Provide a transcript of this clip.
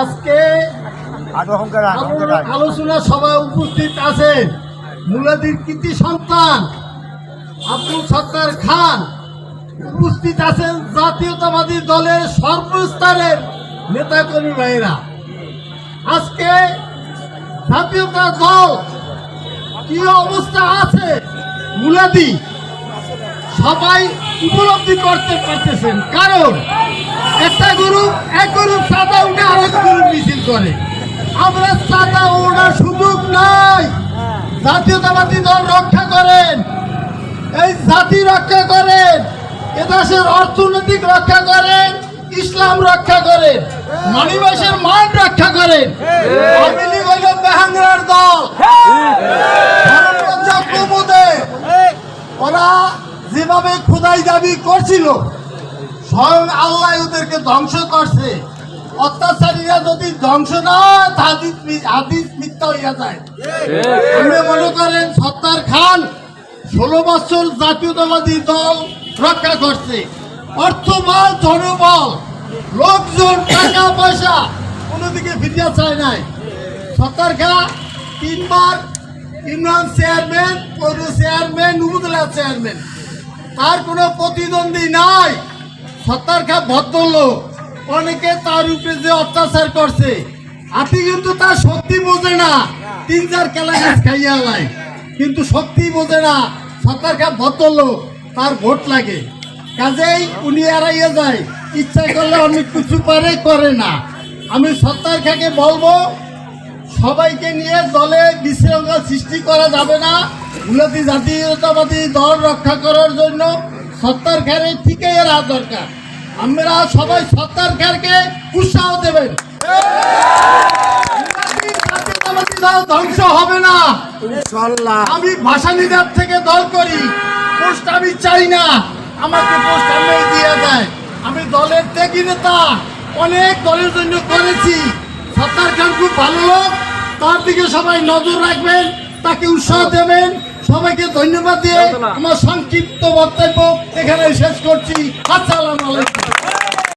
আজকে। আলোচনা সভায় উপস্থিত আছেন মুলাদির কৃতি সন্তান আব্দুল সত্তার খান। উপস্থিত আছেন জাতীয়তাবাদী দলের সর্বস্তরের নেতাকর্মী ভাইরা আজকে জাতীয়তা দল কি অবস্থা আছে? মুলাদি সবাই উপলব্ধি করতে পারতেছেন। কারণ একটা গ্রুপ গ্রুপ উঠে আরেক মিছিল করে। আমরা চাঁদা ওঠার সুযোগ নাই। জাতীয়তাবাদী দল রক্ষা করেন। এই জাতি রক্ষা করেন। এদেশের অর্থনৈতিক রক্ষা করেন। ইসলাম রক্ষা করেন। মানিবাসের মান রক্ষা করেন। আওয়ামী লীগ হইল বেহাঙ্গার ওরা যেভাবে খোদাই দাবি করছিল, স্বয়ং আল্লাহ ওদেরকে ধ্বংস করছে। অত্যাচারীরা যদি ধ্বংস না হাদিস মিথ্যা হইয়া যায়। আপনি মনে করেন সত্তার খান ষোলো বছর জাতীয়তাবাদী দল রক্ষা করছে। অর্থবল জনবল লোকজন টাকা পয়সা কোনোদিকে ফিরিয়া চায় নাই। সত্তার খা তিনবার ইমরান চেয়ারম্যান পৌর চেয়ারম্যান উপজেলা চেয়ারম্যান। তার কোনো প্রতিদ্বন্দ্বী নাই। সত্তার খা ভদ্রলোক। অনেকে তার উপরে যে অত্যাচার করছে, আপনি কিন্তু তার শক্তি বোঝে না। তিন চার কেলা গাছ খাইয়া কিন্তু সত্যি বোঝে না সত্তার খা ভদ্রলোক, তার ভোট লাগে। কাজেই উনি এড়াইয়া যায়। ইচ্ছা করলে অনেক কিছু পারে, করে না। আমি সত্তার খাকে বলব? সবাইকে নিয়ে দলে বিশৃঙ্খলা সৃষ্টি করা যাবে না। মূলত জাতীয়তাবাদী দল রক্ষা করার জন্য সত্তার খারে ঠিকই এরা দরকার। আমরা সবাই সত্তার খারকে উৎসাহ দেবেন। ধ্বংস হবে না। আমি ভাষানিদার থেকে দল করি পোস্ট আমি চাই না। আমাকে পোস্ট আমি দিয়ে দেয়। আমি দলের ত্যাগী নেতা অনেক দলের জন্য করেছি। সত্তার খান খুব ভালো লোক তার দিকে সবাই নজর রাখবেন তাকে উৎসাহ দেবেন। সবাইকে ধন্যবাদ দিয়ে আমার সংক্ষিপ্ত বক্তব্য এখানে শেষ করছি। আসসালাম আলাইকুম।